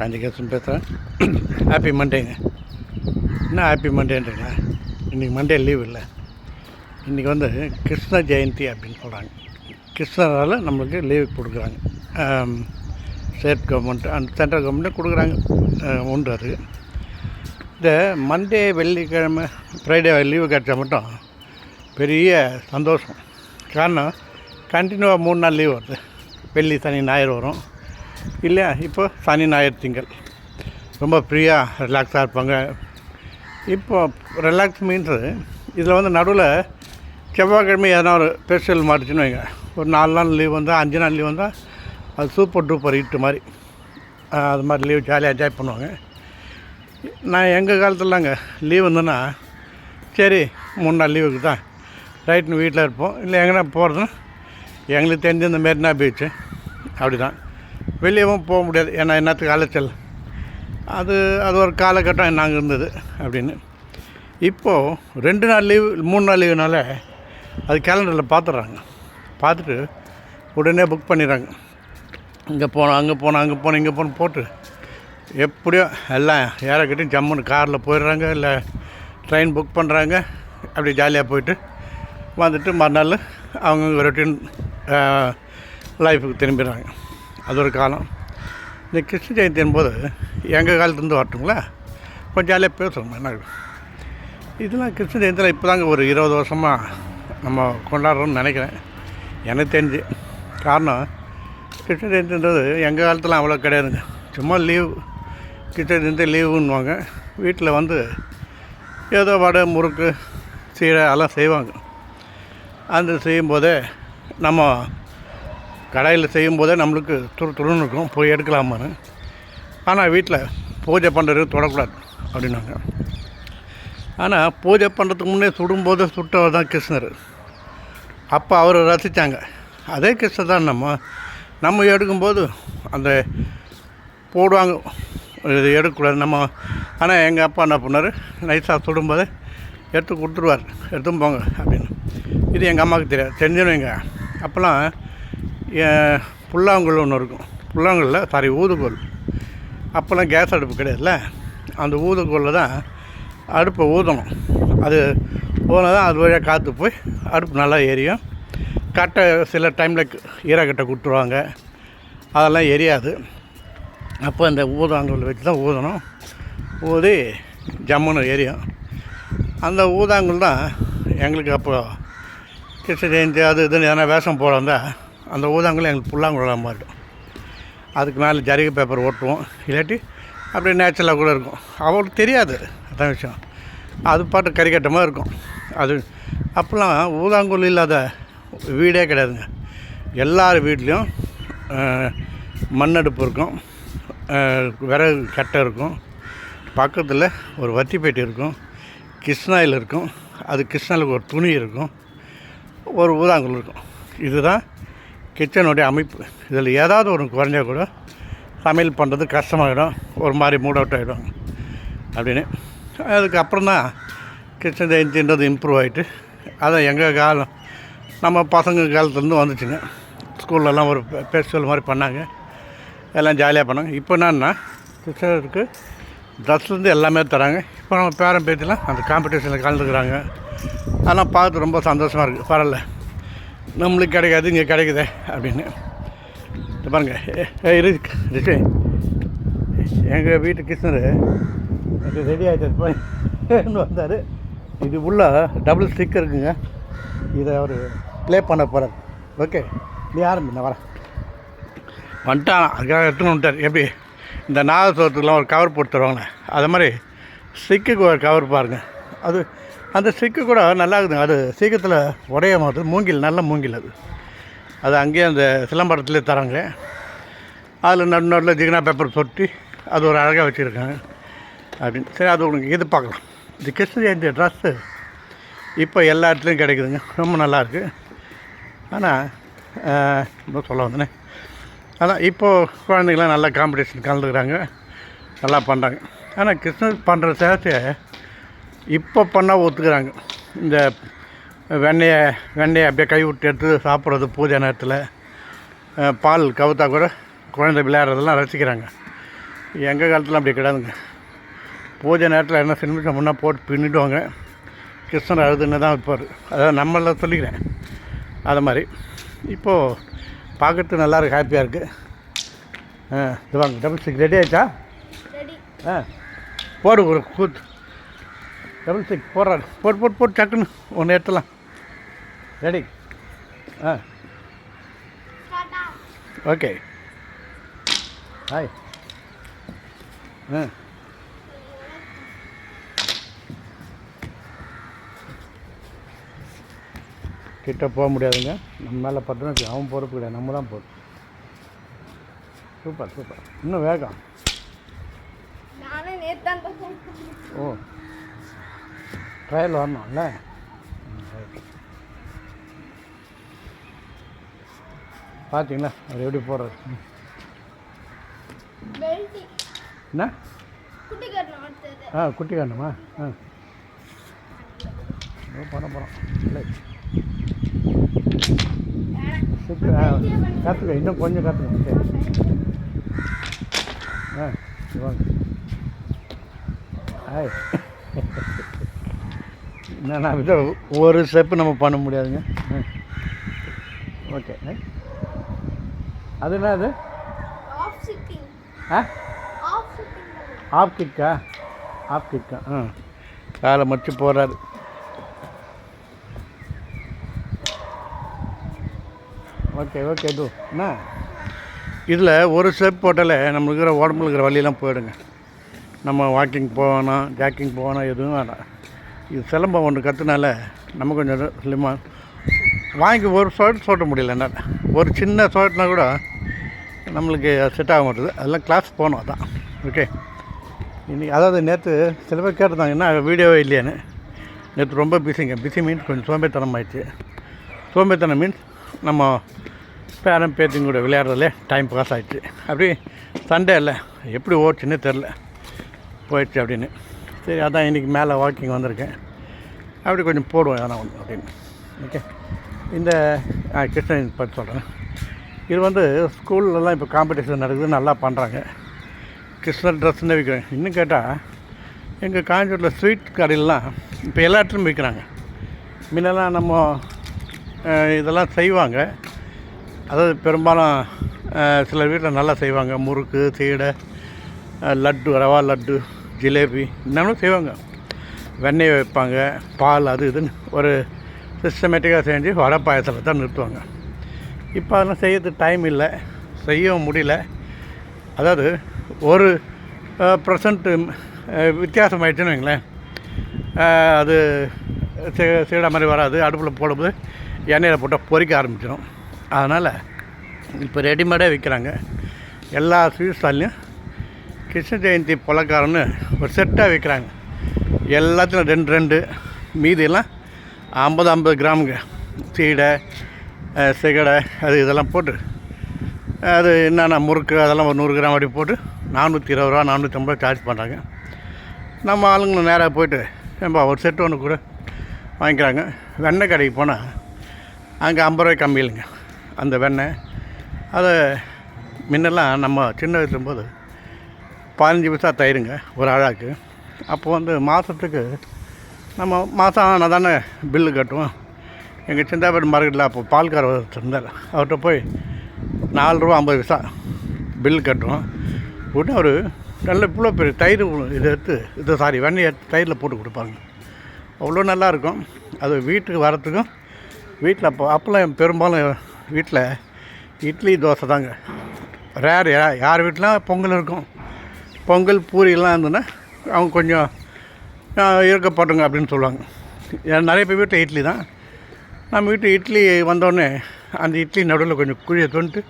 காஞ்சிகேசன் பேசுகிறேன் ஹாப்பி மண்டேங்க என்ன ஹாப்பி மண்டேன்றீங்க இன்றைக்கி மண்டே லீவ் இல்லை. இன்றைக்கி வந்து கிருஷ்ண ஜெயந்தி அப்படின்னு சொல்கிறாங்க கிருஷ்ணரால் நம்மளுக்கு லீவ் கொடுக்குறாங்க. ஸ்டேட் கவர்மெண்ட் அண்ட் சென்ட்ரல் கவர்மெண்ட்டும் கொடுக்குறாங்க. உண்டு அது. இந்த மண்டே வெள்ளிக்கிழமை ஃப்ரைடே லீவு கிடச்சா மட்டும் பெரிய சந்தோஷம். காரணம் கண்டினியூவாக மூணு நாள் லீவ் வருது. வெள்ளி சனி ஞாயிறு வரும். இல்லையா? இப்போ சனி ஞாயிறு திங்கள். ரொம்ப ஃப்ரீயாக ரிலாக்ஸாக இருப்பாங்க. இப்போ ரிலாக்ஸ் மீன்ஸு இதில் வந்து நடுவில் செவ்வாய்க்கிழமை எதனா ஒரு ஸ்பெஷல் மாட்டுச்சுன்னு வைங்க. ஒரு நாலு நாள் லீவ் வந்தால் அஞ்சு நாள் லீவ் வந்தால் அது சூப்பர் டூப்பர் ஹிட்டு மாதிரி. அது மாதிரி லீவ் ஜாலியாக என்ஜாய் பண்ணுவாங்க. நான் எங்கள் காலத்துலங்க லீவ் வந்தேன்னா சரி மூணு நாள் லீவுக்கு தான். ரைட்னு வீட்டில் இருப்போம். இல்லை எங்கன்னா போகிறதுன்னா எங்களுக்கு தெரிஞ்ச இந்த மெரினா பீச்சு. அப்படி தான் வெளியவும் போக முடியாது. ஏன்னா என்னத்துக்கு அலைச்சல்? அது அது ஒரு காலகட்டம் நாங்கள் இருந்தது அப்படின்னு. இப்போது ரெண்டு நாள் லீவு மூணு நாள் லீவுனால அது கேலண்டரில் பார்த்துட்றாங்க பார்த்துட்டு உடனே புக் பண்ணிடுறாங்க. இங்கே போனோம் அங்கே போனோம் அங்கே போனோம் இங்கே போனோம் போட்டு எப்படியோ எல்லாம் ஏறக்கிட்டையும் ஜம்முன்னு காரில் போயிடுறாங்க இல்லை ட்ரெயின் புக் பண்ணுறாங்க அப்படி ஜாலியாக போயிட்டு வந்துட்டு மறுநாள் அவங்கவுங்க ரொட்டீன் லைஃபுக்கு திரும்பிடுறாங்க. அது ஒரு காலம். இந்த கிருஷ்ண ஜெயந்தியின் போது எங்கள் காலத்துலேருந்து வரட்டுங்களா? கொஞ்சம் ஜாலியாக பேசுகிறோம் என்ன இதெல்லாம் கிருஷ்ண ஜெயந்தியில் இப்போ தாங்க ஒரு இருபது வருஷமாக நம்ம கொண்டாடுறோம்னு நினைக்கிறேன். எனக்கு தெரிஞ்சு. காரணம் கிருஷ்ண ஜெயந்தின்றது எங்கள் காலத்தில் அவ்வளோ கிடையாதுங்க. சும்மா லீவ் கிருஷ்ண ஜெயந்தி லீவுன்னுவாங்க. வீட்டில் வந்து ஏதோ வடை முறுக்கு சீரை எல்லாம் செய்வாங்க. அந்த செய்யும்போதே நம்ம கடையில் செய்யும்போதே நம்மளுக்கு துரு துருன்னு இருக்கும். போய் எடுக்கலாமான்னு. ஆனால் வீட்டில் பூஜை பண்ணுறது தொடக்கூடாது அப்படின்னாங்க. ஆனால் பூஜை பண்ணுறதுக்கு முன்னே சுடும்போது சுட்டவர் தான் கிருஷ்ணர். அப்போ அவரை ரசித்தாங்க அதே கிருஷ்ணர் தான் நம்ம. நம்ம எடுக்கும்போது அந்த போடுவாங்க. இது எடுக்கக்கூடாது நம்ம. ஆனால் எங்கள் அப்பா என்ன பண்ணார்? நைஸாக சுடும்போது எடுத்து கொடுத்துருவார். எடுத்துன்னு போங்க அப்படின்னு. இது எங்கள் அம்மாவுக்கு தெரியாது. தெரிஞ்சுனுவீங்க அப்போல்லாம் புல்லாங்குழல் ஒன்று இருக்கும். புல்லாங்குழலில் சாரி ஊதுகோல். அப்போல்லாம் கேஸ் அடுப்பு கிடையாதுல்ல? அந்த ஊதுகோலில் தான் அடுப்பை ஊதணும். அது ஊதினா தான் அது வழியாக காற்று போய் அடுப்பு நல்லா எரியும். கட்டை சில டைமில் ஈரக்கட்டை கொடுத்துருவாங்க அதெல்லாம் எரியாது. அப்போ அந்த ஊதாங்குழல் வச்சு தான் ஊதணும். ஊதி ஜம்முன்னு எரியும். அந்த ஊதாங்குழல் தான் எங்களுக்கு அப்போ கிருஷ்ண ஜெயந்தி அது இதுன்னு எதனா வேஷம் போகிறதா அந்த ஊதாங்குழல் எங்களுக்கு புல்லாங்குழலாக மாறிடும் அதுக்கு மேலே ஜரிகை பேப்பர் ஓட்டுவோம். இல்லாட்டி அப்படியே நேச்சுரலாக கூட இருக்கும். அவளுக்கு தெரியாது அதான் விஷயம். அது பாட்டு கறிக்கட்டமாக இருக்கும். அது அப்போல்லாம் ஊதாங்குழல் இல்லாத வீடே கிடையாதுங்க. எல்லார் வீட்லேயும் மண்ணடுப்பு இருக்கும். விறகு கட்டை இருக்கும். பக்கத்தில் ஒரு வத்திப்பேட்டி இருக்கும். கிருஷ்ணாயில் இருக்கும். அது கிருஷ்ணாவில் ஒரு துணி இருக்கும். ஒரு ஊதாங்குழல் இருக்கும். இதுதான் கிச்சனுடைய அமைப்பு. இதில் ஏதாவது ஒரு குறைஞ்சா கூட சமையல் பண்ணுறது கஷ்டமாகிடும் ஒரு மாதிரி மூட் அவுட் ஆகிடும் அப்படின்னு. அதுக்கப்புறம் தான் கிச்சன் ஜெயந்தின்றது இம்ப்ரூவ் ஆகிட்டு அதான் எங்கள் காலம் நம்ம பசங்க காலத்துலேருந்து வந்துச்சுங்க. ஸ்கூல்லலாம் ஒரு ஃபெஸ்டிவல் மாதிரி பண்ணாங்க. எல்லாம் ஜாலியாக பண்ணாங்க. இப்போ என்னன்னா கிருஷ்ணருக்கு ட்ரெஸ்லேருந்து எல்லாமே தராங்க. இப்போ நம்ம பேரன் பேத்திலாம் அந்த காம்படிஷனில் கலந்துக்கிறாங்க. அதெல்லாம் பார்த்து ரொம்ப சந்தோஷமாக இருக்குது பரவாயில்ல. நம்மளுக்கு கிடைக்காது இங்கே கிடைக்குதே அப்படின்னு. பாருங்கள் பாருங்க. இரு ரிஷி. எங்கள் வீட்டு கிருஷ்ணர் எனக்கு ரெடி ஆகிட்டு வந்தார். இது உள்ள டபுள் ஸ்டிக் இருக்குங்க. இதை அவர் ப்ளே பண்ண போகிறார் ஓகே நீ ஆரம்பி நான் வரேன். வந்துட்டான். அதுக்காக எடுத்துன்னு வந்துட்டார். எப்படி? இந்த நாகசோத்துக்கெலாம் ஒரு கவர் போட்டு தருவாங்களே. அது மாதிரி ஸ்டிக்குக்கு ஒரு கவர் பாருங்கள் அது அந்த ஸ்டிக்கு கூட நல்லா இருக்குதுங்க அது சீக்கிரத்தில் உடைய மாட்டுது மூங்கில் நல்ல மூங்கில் அது. அது அங்கேயே அந்த சிலம்பரத்துலேயே தராங்க அதில் நடு நடுவில் ஜிகினா பேப்பர் சொட்டி அது ஒரு அழகாக வச்சுருக்காங்க. அப்படின்னு. சரி அது உங்களுக்கு இது பார்க்கலாம். இந்த கிருஷ்ண ஜெயந்தி ட்ரெஸ்ஸு இப்போ எல்லா இடத்துலையும் கிடைக்குதுங்க. ரொம்ப நல்லாயிருக்கு ஆனால் இன்னும் சொல்ல வந்தேனே. அதான் இப்போது குழந்தைங்களாம் நல்லா காம்படிஷன் கலந்துக்கிறாங்க. நல்லா பண்ணுறாங்க ஆனால் கிருஷ்ணர் பண்ணுற சேர்த்து இப்போ பண்ணால் ஒத்துக்கிறாங்க. இந்த வெண்ணெயை வெண்ணெயை அப்படியே கை விட்டு எடுத்து சாப்பிட்றது பூஜை நேரத்தில். பால் கவுத்தா கூட குழந்தை விளையாடுறதெல்லாம் ரசிக்கிறாங்க. எங்கள் காலத்தில் அப்படி கிடையாதுங்க. பூஜை நேரத்தில் என்ன சினிமிஷம் முன்னே போட்டு பின்னிடுவாங்க. கிருஷ்ணர் அழுதுன்னு தான் வைப்பார் அதாவது நம்மள சொல்லிக்கிறேன். அது மாதிரி. இப்போது பார்க்கறதுக்கு நல்லா இருக்கு ஹாப்பியாக இருக்குது ஆ இது வாங்க டபுள் சிக்ஸ் ரெடி ஆயிடுச்சா? ஆ போடு ஒரு கூத்து. டபுள் சிக்ஸ் போடுறாரு போட்டு போட்டு போட்டு டக்குன்னு ஒன்று எடுத்துலாம் ரெடி ஆ ஓகே ஹாய் ஆ கிட்ட போக முடியாதுங்க. நம்ம மேலே வச்சு அவன் பொறுப்பு கிடையாது நம்ம தான் பொறுப்பு சூப்பர் சூப்பர். இன்னும் வேகம். ஓ. ட்ரையல் வரணும்ல. பார்த்தீங்களா அவர் எப்படி. பெல்ட்டி என்ன? கட்டணும் ஆ குட்டி காணுமா ஆ. ஏதோ பண்ண போகிறோம் இல்லை. சூப்பர். ஆ கற்றுக்க. இன்னும் கொஞ்சம் கற்றுக்க. சரி. ஆ வாங்க. ஹாய் என்ன இதை ஒரு ஸ்டெப்பு நம்ம பண்ண முடியாதுங்க. ம் ஓகே அது என்ன அது? ஆ? ஆஃப் கிக்கா ஆஃப் கிக்கா ஆ? காலை மடிச்சு போகிறாரு ஓகே ஓகே இது என்ன? இதில் ஒரு ஸ்டெப் போட்டாலே நம்மளுக்கு இருக்கிற உடம்புல இருக்கிற வலியெல்லாம் போயிடுங்க. நம்ம வாக்கிங் போகணும் ஜாக்கிங் போகணும் எதுவும் வேண்டாம் இது சிலம்பம் ஒன்று கற்றுனால நம்ம கொஞ்சம் ஸ்லிம்மாக வாங்கி ஒரு ஷர்ட் சோட்ட முடியல என்னால். ஒரு சின்ன ஷர்ட்னா கூட நம்மளுக்கு செட் ஆக மாட்டுது. அதெல்லாம் கிளாஸ் போகணும் அதான். ஓகே இன்றைக்கி அதாவது நேற்று சில பேர் கேட்டிருந்தாங்க என்ன வீடியோவே இல்லையான்னு? நேற்று ரொம்ப பிஸிங்க பிஸி மீன்ஸ் கொஞ்சம் சோம்பேத்தனம் ஆயிடுச்சு. சோம்பேத்தனம் மீன்ஸ் நம்ம பேரன் பேத்திங்க கூட விளையாடுறதுலே டைம் பாஸ் ஆகிடுச்சு அப்படி சண்டே இல்லை. எப்படி ஓடுச்சுன்னே தெரில போயிடுச்சு அப்படின்னு. சரி அதான் இன்றைக்கி மேலே வாக்கிங் வந்திருக்கேன். அப்படி கொஞ்சம் போடுவோம் எதனா ஒன்று அப்படின்னு. ஓகே இந்த ஆ, கிருஷ்ணன் பற்றி சொல்கிறேன் இது வந்து ஸ்கூல்லலாம் இப்போ காம்படிஷன் நடக்குது நல்லா பண்ணுறாங்க கிருஷ்ணர் ட்ரெஸ்ன்னு விற்கிறாங்க இன்னும் கேட்டால் எங்கள் காஞ்சிபுரத்தில் ஸ்வீட் கடையிலலாம் இப்போ எல்லா இடத்துலையும் விற்கிறாங்க முன்னெல்லாம் நம்ம இதெல்லாம் செய்வாங்க. அதாவது பெரும்பாலும் சில வீட்டில் நல்லா செய்வாங்க. முறுக்கு சீடை லட்டு ரவா லட்டு ஜிலேபி இன்னமும் செய்வாங்க. வெண்ணெய் வைப்பாங்க பால் அது இதுன்னு ஒரு சிஸ்டமேட்டிக்காக செஞ்சு வடை பாயசத்தில் தான் நிறுத்துவாங்க. இப்போ அதெல்லாம் செய்யறதுக்கு டைம் இல்லை. செய்யவும் முடியல. அதாவது ஒரு பர்சன்ட்டு வித்தியாசம் ஆயிடுச்சுன்னு வைங்களேன். அது சீடா மாதிரி வராது. அடுப்பில் போடும்போது எண்ணெயில் போட்டால் பொரிக்க ஆரம்பிச்சிடும் அதனால் இப்போ ரெடிமேடாக விற்கிறாங்க எல்லா ஸ்வீட் ஸ்டால்லையும் கிருஷ்ண ஜெயந்தி பலகாரம்னு ஒரு செட்டாக விற்கிறாங்க எல்லாத்துலையும் ரெண்டு ரெண்டு மீதியெல்லாம் ஐம்பது ஐம்பது கிராமுங்க. சீடை சிகடை அது இதெல்லாம் போட்டு அது என்னென்ன முறுக்கு அதெல்லாம் ஒரு நூறு கிராம் அப்படி போட்டு நானூற்றி இருபது ரூபா நானூற்றி ஐம்பது ரூபா சார்ஜ் பண்ணுறாங்க நம்ம ஆளுங்களும் நேராக போயிட்டு ஏன்பா ஒரு செட்டு ஒன்று கூட வாங்கிக்கிறாங்க. வெண்ணெய் கடைக்கு போனால் அங்கே ஐம்பது ரூபாய் கம்மி இல்லைங்க. அந்த வெண்ணெய் அதை முன்னெல்லாம் நம்ம சின்ன வயசுல இருக்கும்போது பதினஞ்சு பைசா தயிருங்க ஒரு அழாக்கு அப்போ வந்து மாதத்துக்கு நம்ம மாதம் ஆனால் தானே பில்லு கட்டுவோம் எங்கள் சிந்தாபேட் மார்க்கெட்டில் அப்போ பால்கார இருந்தார். அவர்கிட்ட போய் நாலு ரூபா ஐம்பது பைசா பில் கட்டுவோம் உடனே அவர் நல்ல இவ்வளோ பெரிய தயிர் இதை எடுத்து இது சாரி வெண்ணெய் எடுத்து தயிரில் போட்டு கொடுப்பாங்க அவ்வளோ நல்லா இருக்கும். அது வீட்டுக்கு வரத்துக்கும் வீட்டில் அப்போ அப்போல்லாம் பெரும்பாலும் வீட்டில் இட்லி தோசை தாங்க. ரேர் யார் வீட்டிலாம் பொங்கல் இருக்கும். பொங்கல் பூரியெல்லாம் இருந்ததுன்னா அவங்க கொஞ்சம் ஆ, இருக்கப்பட்டுங்க அப்படின்னு சொல்லுவாங்க. நிறைய பேர் வீட்டில் இட்லி தான். நம்ம வீட்டு இட்லி வந்தோடனே அந்த இட்லி நடுவில் கொஞ்சம் குழியை தொண்டு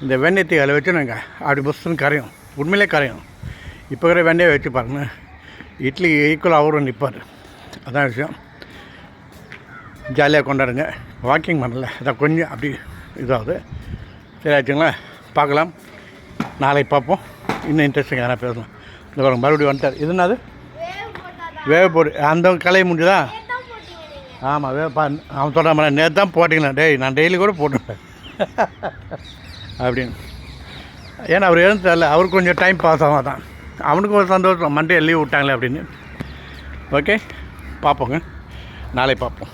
இந்த வெண்ணெய் அதில் வச்சு நாங்கள் அப்படி புஸ்துன்னு கரையும். உண்மையிலே கரையும். இப்போ இருக்கிற வெண்ணெயை வச்சு பாருங்க. இட்லி ஈக்குவலாக அவரும் நிற்பார் அதான் விஷயம். ஜாலியாக கொண்டாடுங்க. வாக்கிங் பண்ணல. அதான் கொஞ்சம் அப்படி இதாகுது. சரி ஆச்சுங்களா? பார்க்கலாம். நாளைக்கு பார்ப்போம். இன்னும் இன்ட்ரெஸ்டிங் எதனா பேசலாம். இந்த பாருங்க மறுபடியும் வந்துட்டார். இது என்னது? வேவ் போட்டு அந்த கலை முடிஞ்சுதா? ஆமாம் வே பா அவன் சொல்கிற மாதிரி நேற்று தான் போட்டிங்களா. டேய் நான் டெய்லி கூட போட்டுப்பேன் அப்படின்னு. ஏன்னா அவர் எழுந்துட்டார்ல அவருக்கு கொஞ்சம் டைம் பாஸ் ஆகும் தான் அவனுக்கு ஒரு சந்தோஷம். மண்டே லீவ் விட்டாங்களே அப்படின்னு. ஓகே பார்ப்போங்க. நாளை பார்ப்போம்.